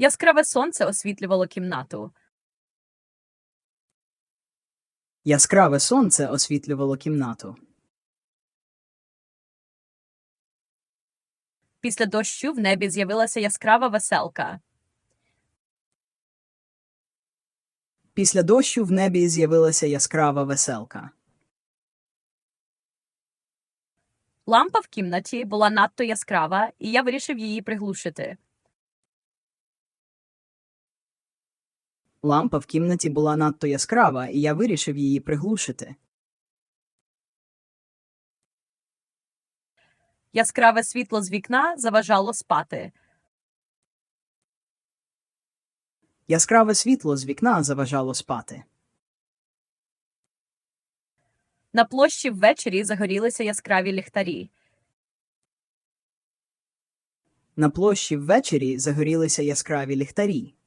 Яскраве сонце освітлювало кімнату. Яскраве сонце освітлювало кімнату. Після дощу в небі з'явилася яскрава веселка. Після дощу в небі з'явилася яскрава веселка. Лампа в кімнаті була надто яскрава, і я вирішив її приглушити. Лампа в кімнаті була надто яскрава, і я вирішив її приглушити. Яскраве світло з вікна заважало спати. Яскраве світло з вікна заважало спати. На площі ввечері загорілися яскраві ліхтарі. На площі ввечері загорілися яскраві ліхтарі.